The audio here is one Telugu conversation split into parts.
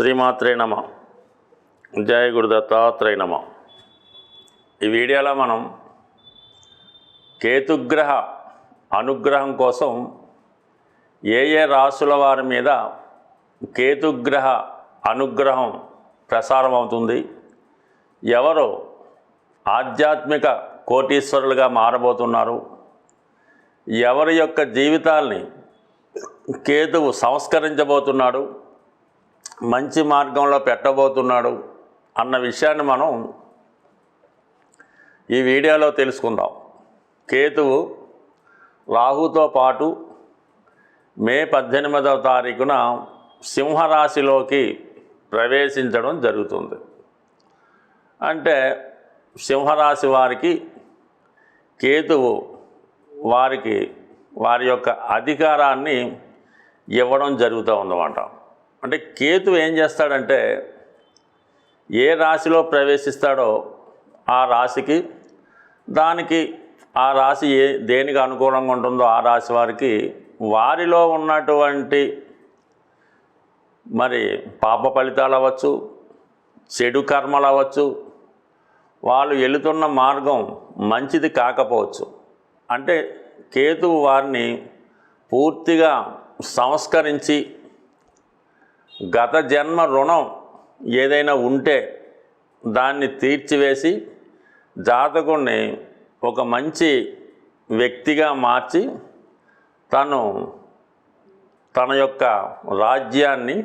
శ్రీమాత్రే నమ. జయ గురుదత్తాత్రేయ నమ. ఈ వీడియోలో మనం కేతుగ్రహ అనుగ్రహం కోసం ఏ ఏ రాసుల వారి మీద కేతుగ్రహ అనుగ్రహం ప్రసారం అవుతుంది? ఎవరు ఆధ్యాత్మిక కోటీశ్వరులుగా మారబోతున్నారు? ఎవరి యొక్క జీవితాల్ని కేతువు సంస్కరించబోతున్నాడు? మంచి మార్గంలో పెట్టబోతున్నాడు అన్న విషయాన్ని మనం ఈ వీడియోలో తెలుసుకుందాం. కేతువు రాహుతో పాటు మే పద్దెనిమిదవ తారీఖున సింహరాశిలోకి ప్రవేశించడం జరుగుతుంది. అంటే సింహరాశి వారికి కేతువు వారికి వారి యొక్క అధికారాన్ని ఇవ్వడం జరుగుతూ ఉందన్నమాట అంటే కేతు ఏం చేస్తాడంటే ఏ రాశిలో ప్రవేశిస్తాడో ఆ రాశికి దానికి ఆ రాశి ఏ దేనికి అనుకూలంగా ఉంటుందో ఆ రాశి వారికి వారిలో ఉన్నటువంటి మరి పాప ఫలితాలు అవ్వచ్చు చెడు కర్మలు అవ్వచ్చు వాళ్ళు వెళుతున్న మార్గం మంచిది కాకపోవచ్చు. అంటే కేతువు వారిని పూర్తిగా సంస్కరించి గత జన్మ రుణం ఏదైనా ఉంటే దాన్ని తీర్చివేసి జాతకుణ్ణి ఒక మంచి వ్యక్తిగా మార్చి తను తన యొక్క రాజ్యాన్ని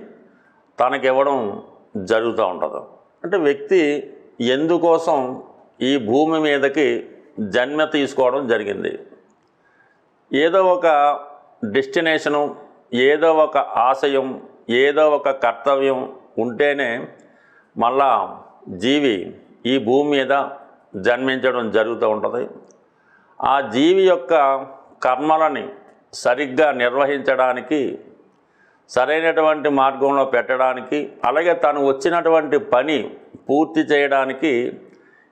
తనకివ్వడం జరుగుతూ ఉంటుంది. అంటే వ్యక్తి ఎందుకోసం ఈ భూమి మీదకి జన్మ తీసుకోవడం జరిగింది? ఏదో ఒక డెస్టినేషను ఏదో ఒక ఆశయం ఏదో ఒక కర్తవ్యం ఉంటేనే మళ్ళా జీవి ఈ భూమి మీద జన్మించడం జరుగుతూ ఉంటుంది. ఆ జీవి యొక్క కర్మలని సరిగ్గా నిర్వహించడానికి సరైనటువంటి మార్గంలో పెట్టడానికి అలాగే తను వచ్చినటువంటి పని పూర్తి చేయడానికి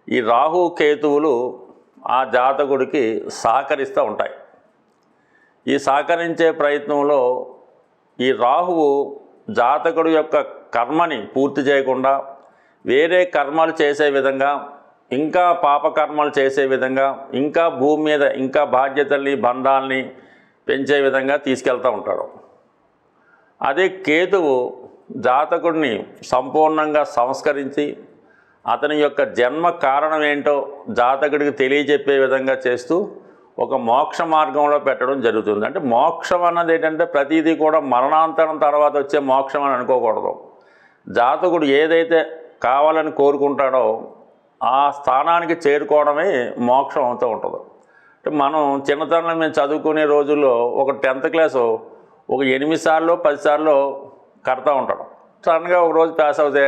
ఈ రాహు కేతువులు ఆ జాతకుడికి సహకరిస్తూ ఉంటాయి. ఈ సహకరించే ప్రయత్నంలో ఈ రాహువు జాతకుడు యొక్క కర్మని పూర్తి చేయకుండా వేరే కర్మలు చేసే విధంగా ఇంకా పాపకర్మలు చేసే విధంగా ఇంకా భూమి మీద ఇంకా బాధ్యతల్ని బంధాల్ని పెంచే విధంగా తీసుకెళ్తూ ఉంటాడు. అదే కేతువు జాతకుడిని సంపూర్ణంగా సంస్కరించి అతని యొక్క జన్మ కారణం ఏంటో జాతకుడికి తెలియజెప్పే విధంగా చేస్తూ ఒక మోక్ష మార్గంలో పెట్టడం జరుగుతుంది. అంటే మోక్షం అన్నది ఏంటంటే ప్రతిదీ కూడా మరణాంతరం తర్వాత వచ్చే మోక్షం అని అనుకోకూడదు. జాతకుడు ఏదైతే కావాలని కోరుకుంటాడో ఆ స్థానానికి చేరుకోవడమే మోక్షం అవుతూ ఉంటుంది. అంటే మనం చిన్నతనంలో మేము చదువుకునే రోజుల్లో ఒక టెన్త్ క్లాసు ఒక ఎనిమిది సార్లు పదిసార్లు కడతా ఉంటాడు. సడన్గా ఒక రోజు పాస్ అవుతే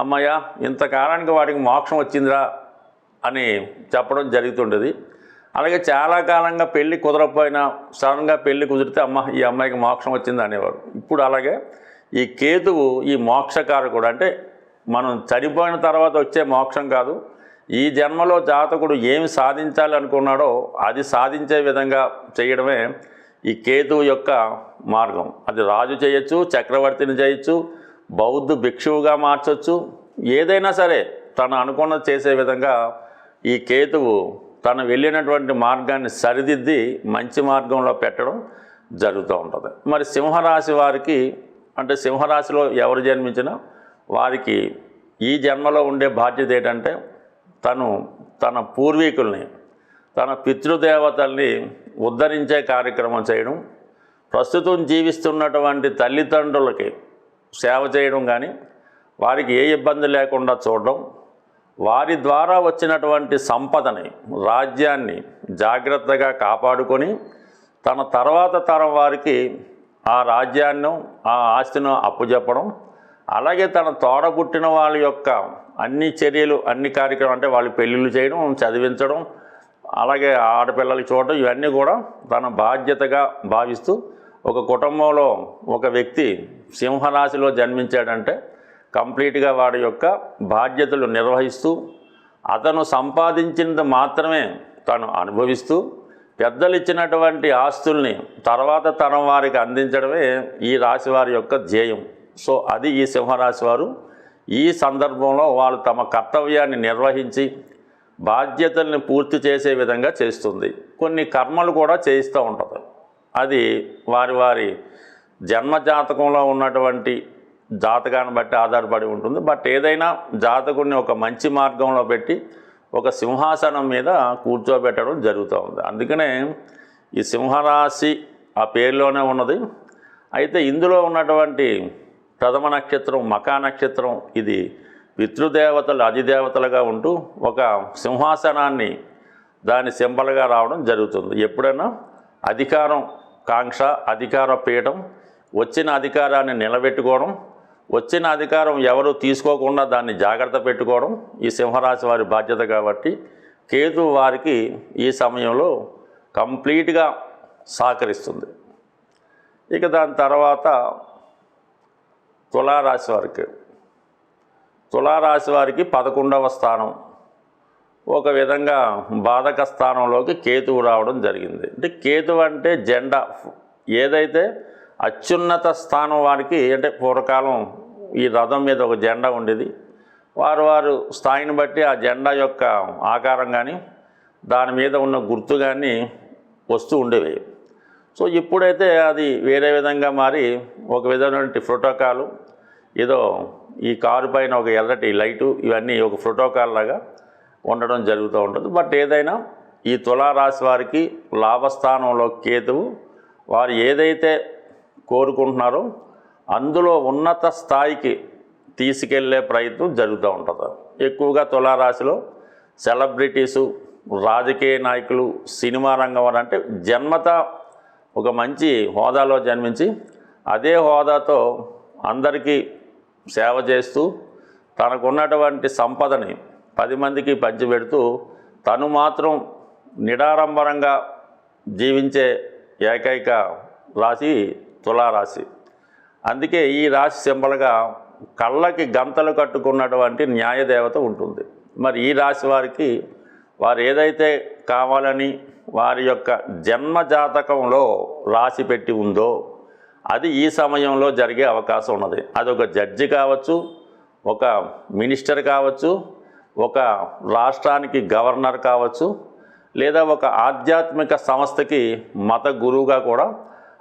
అమ్మయ్య ఇంతకాలానికి వాడికి మోక్షం వచ్చిందిరా అని చెప్పడం జరుగుతుండేది అలాగే చాలా కాలంగా పెళ్ళి కుదరకపోయినా సడన్గా పెళ్ళి కుదిరితే అమ్మ ఈ అమ్మాయికి మోక్షం వచ్చింది అనేవారు. ఇప్పుడు అలాగే ఈ కేతువు ఈ మోక్షకారకుడు అంటే మనం చనిపోయిన తర్వాత వచ్చే మోక్షం కాదు ఈ జన్మలో జాతకుడు ఏమి సాధించాలి అనుకున్నాడో అది సాధించే విధంగా చేయడమే ఈ కేతువు యొక్క మార్గం. అది రాజు చేయొచ్చు చక్రవర్తిని చేయొచ్చు బౌద్ధ భిక్షువుగా మార్చొచ్చు ఏదైనా సరే తను అనుకున్నది చేసే విధంగా ఈ కేతువు తను వెళ్ళినటువంటి మార్గాన్ని సరిదిద్ది మంచి మార్గంలో పెట్టడం జరుగుతూ ఉంటుంది. మరి సింహరాశి వారికి అంటే సింహరాశిలో ఎవరు జన్మించినా వారికి ఈ జన్మలో ఉండే బాధ్యత ఏంటంటే తను తన పూర్వీకుల్ని తన పితృదేవతల్ని ఉద్ధరించే కార్యక్రమం చేయడం ప్రస్తుతం జీవిస్తున్నటువంటి తల్లిదండ్రులకి సేవ చేయడం కానీ వారికి ఏ ఇబ్బంది లేకుండా చూడడం వారి ద్వారా వచ్చినటువంటి సంపదని రాజ్యాన్ని జాగ్రత్తగా కాపాడుకొని తన తర్వాత తరం వారికి ఆ రాజ్యాన్ని ఆ ఆస్తిను అప్పుచెప్పడం అలాగే తన తోడబుట్టిన వాళ్ళ యొక్క అన్ని చర్యలు అన్ని కార్యక్రమం అంటే వాళ్ళు పెళ్ళిళ్ళు చేయడం చదివించడం అలాగే ఆడపిల్లలు చూడడం ఇవన్నీ కూడా తన బాధ్యతగా భావిస్తూ ఒక కుటుంబంలో ఒక వ్యక్తి సింహరాశిలో జన్మించాడంటే కంప్లీట్గా వాడి యొక్క బాధ్యతలు నిర్వహిస్తూ అతను సంపాదించినది మాత్రమే తను అనుభవిస్తూ పెద్దలు ఇచ్చినటువంటి ఆస్తుల్ని తర్వాత తరం వారికి అందించడమే ఈ రాశి వారి యొక్క ధ్యేయం. సో అది ఈ సింహరాశి వారు ఈ సందర్భంలో వాళ్ళు తమ కర్తవ్యాన్ని నిర్వహించి బాధ్యతల్ని పూర్తి చేసే విధంగా చేస్తుంది. కొన్ని కర్మలు కూడా చేయిస్తూ ఉంటుంది. అది వారి వారి జన్మ జాతకంలో ఉన్నటువంటి జాతకాన్ని బట్టి ఆధారపడి ఉంటుంది. బట్ ఏదైనా జాతకుడిని ఒక మంచి మార్గంలో పెట్టి ఒక సింహాసనం మీద కూర్చోబెట్టడం జరుగుతూ ఉంది. అందుకనే ఈ సింహరాశి ఆ పేరులోనే ఉన్నది. అయితే ఇందులో ఉన్నటువంటి ప్రథమ నక్షత్రం మకా నక్షత్రం ఇది పితృదేవతలు అధిదేవతలుగా ఉంటూ ఒక సింహాసనాన్ని దాని సింబల్గా రావడం జరుగుతుంది. ఎప్పుడైనా అధికారం కాంక్ష అధికార పీఠం వచ్చిన అధికారాన్ని నిలబెట్టుకోవడం వచ్చిన అధికారం ఎవరు తీసుకోకుండా దాన్ని జాగ్రత్త పెట్టుకోవడం ఈ సింహరాశి వారి బాధ్యత కాబట్టి కేతు వారికి ఈ సమయంలో కంప్లీట్గా సహకరిస్తుంది. ఇక దాని తర్వాత తులారాశి వారికి. తులారాశి వారికి పదకొండవ స్థానం. ఒక విధంగా బాధక స్థానంలోకి కేతువు రావడం జరిగింది. అంటే కేతువు అంటే జెండా. ఏదైతే అత్యున్నత స్థానం వారికి అంటే పూర్వకాలం ఈ రథం మీద ఒక జెండా ఉండేది. వారు వారు స్థాయిని బట్టి ఆ జెండా యొక్క ఆకారం కానీ దాని మీద ఉన్న గుర్తు కానీ వస్తూ ఉండేవి. సో ఇప్పుడైతే అది వేరే విధంగా మారి ఒక విధమైనటువంటి ప్రోటోకాలు ఏదో ఈ కారు పైన ఒక ఎర్రటి లైటు ఇవన్నీ ఒక ప్రోటోకాల్ లాగా ఉండడం జరుగుతూ ఉంటుంది. బట్ ఏదైనా ఈ తులారాశి వారికి లాభస్థానంలో కేతువు వారు ఏదైతే కోరుకుంటున్నారో. అందులో ఉన్నత స్థాయికి తీసుకెళ్ళే ప్రయత్నం జరుగుతూ ఉంటుంది. ఎక్కువగా తులారాశిలో సెలబ్రిటీసు రాజకీయ నాయకులు సినిమా రంగం వారు అంటే జన్మత ఒక మంచి హోదాలో జన్మించి అదే హోదాతో అందరికీ సేవ చేస్తూ తనకున్నటువంటి సంపదని పది మందికి పంచిపెడుతూ తను మాత్రం నిడారంభరంగా జీవించే ఏకైక రాశి తులారాశి. అందుకే ఈ రాశి సింబల్గా కళ్ళకి గంతలు కట్టుకున్నటువంటి న్యాయదేవత ఉంటుంది. మరి ఈ రాశి వారికి వారు ఏదైతే కావాలని వారి యొక్క జన్మ జాతకంలో రాసి పెట్టి ఉందో అది ఈ సమయంలో జరిగే అవకాశం ఉన్నది. అది ఒక జడ్జి కావచ్చు ఒక మినిస్టర్ కావచ్చు ఒక రాష్ట్రానికి గవర్నర్ కావచ్చు లేదా ఒక ఆధ్యాత్మిక సంస్థకి మత గురువుగా కూడా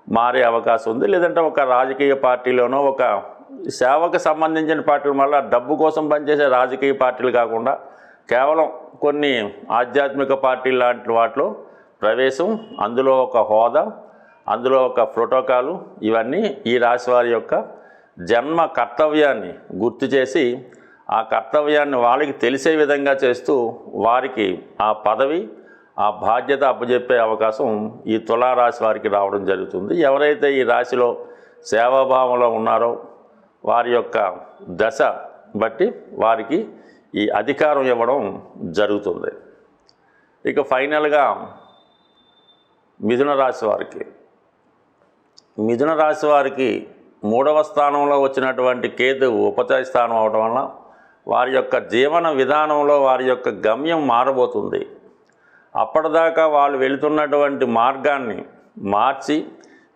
మారే అవకాశం ఉంది. లేదంటే ఒక రాజకీయ పార్టీలోనో ఒక సేవకు సంబంధించిన పార్టీలు మళ్ళీ డబ్బు కోసం పనిచేసే రాజకీయ పార్టీలు కాకుండా కేవలం కొన్ని ఆధ్యాత్మిక పార్టీలు లాంటి వాటిలో ప్రవేశం అందులో ఒక హోదా అందులో ఒక ప్రోటోకాలు ఇవన్నీ ఈ రాశి వారి యొక్క జన్మ కర్తవ్యాన్ని గుర్తు చేసి ఆ కర్తవ్యాన్ని వాళ్ళకి తెలిసే విధంగా చేస్తూ వారికి ఆ పదవి ఆ బాధ్యత అప్పచెప్పే అవకాశం ఈ తులారాశి వారికి రావడం జరుగుతుంది. ఎవరైతే ఈ రాశిలో సేవాభావంలో ఉన్నారో వారి యొక్క దశ బట్టి వారికి ఈ అధికారం ఇవ్వడం జరుగుతుంది. ఇక ఫైనల్గా మిథున రాశి వారికి. మిథున రాశి వారికి మూడవ స్థానంలో వచ్చినటువంటి కేతు ఉపచయ స్థానం అవడం వలన వారి యొక్క జీవన విధానంలో వారి యొక్క గమ్యం మారబోతుంది. అప్పటిదాకా వాళ్ళు వెళుతున్నటువంటి మార్గాన్ని మార్చి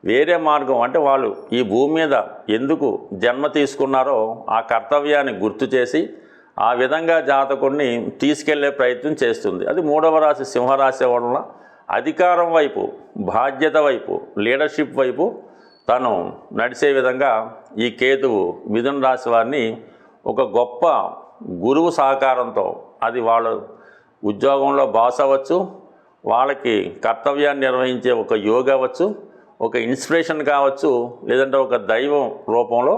వేరే మార్గం అంటే వాళ్ళు ఈ భూమి మీద ఎందుకు జన్మ తీసుకున్నారో ఆ కర్తవ్యాన్ని గుర్తు చేసి ఆ విధంగా జాతకుడిని తీసుకెళ్ళే ప్రయత్నం చేస్తుంది. అది మూడవ రాశి సింహరాశి వలన అధికారం వైపు బాధ్యత వైపు లీడర్షిప్ వైపు తను నడిచే విధంగా ఈ కేతువు మిథున రాశి వారిని ఒక గొప్ప గురువు సహకారంతో అది వాళ్ళు ఉద్యోగంలో బాస్ అవ్వచ్చు వాళ్ళకి కర్తవ్యాన్ని నిర్వహించే ఒక యోగ అవ్వచ్చు ఒక ఇన్స్పిరేషన్ కావచ్చు లేదంటే ఒక దైవం రూపంలో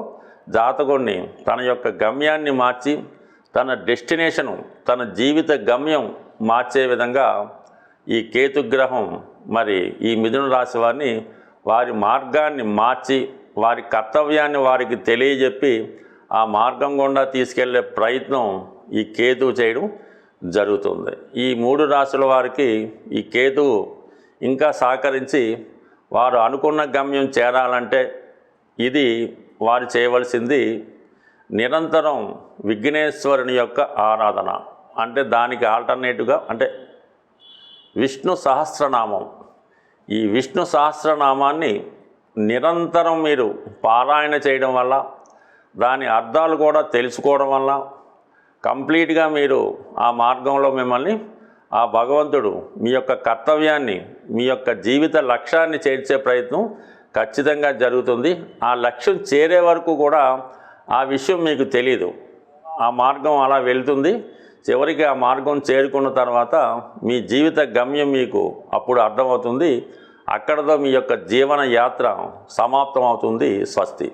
జాతకుడిని తన యొక్క గమ్యాన్ని మార్చి తన డెస్టినేషను తన జీవిత గమ్యం మార్చే విధంగా ఈ కేతుగ్రహం మరి ఈ మిథున రాశి వారిని వారి మార్గాన్ని మార్చి వారి కర్తవ్యాన్ని వారికి తెలియజెప్పి ఆ మార్గం గుండా తీసుకెళ్ళే ప్రయత్నం ఈ కేతువు చేయడం. జరుగుతుంది. ఈ మూడు రాశుల వారికి ఈ కేతువు ఇంకా సహకరించి వారు అనుకున్న గమ్యం చేరాలంటే ఇది వారు చేయవలసింది నిరంతరం విఘ్నేశ్వరుని యొక్క ఆరాధన. అంటే దానికి ఆల్టర్నేటివ్గా అంటే విష్ణు సహస్రనామం. ఈ విష్ణు సహస్రనామాన్ని నిరంతరం మీరు పారాయణ చేయడం వల్ల దాని అర్థాలు కూడా తెలుసుకోవడం వల్ల కంప్లీట్గా మీరు ఆ మార్గంలో మిమ్మల్ని ఆ భగవంతుడు మీ యొక్క కర్తవ్యాన్ని మీ యొక్క జీవిత లక్ష్యాన్ని చేర్చే ప్రయత్నం ఖచ్చితంగా జరుగుతుంది. ఆ లక్ష్యం చేరే వరకు కూడా ఆ విషయం మీకు తెలీదు. ఆ మార్గం అలా వెళ్తుంది. చివరికి ఆ మార్గం చేరుకున్న తర్వాత మీ జీవిత గమ్యం మీకు అప్పుడు అర్థమవుతుంది. అక్కడతో మీ యొక్క జీవన యాత్ర సమాప్తం అవుతుంది స్వస్తి.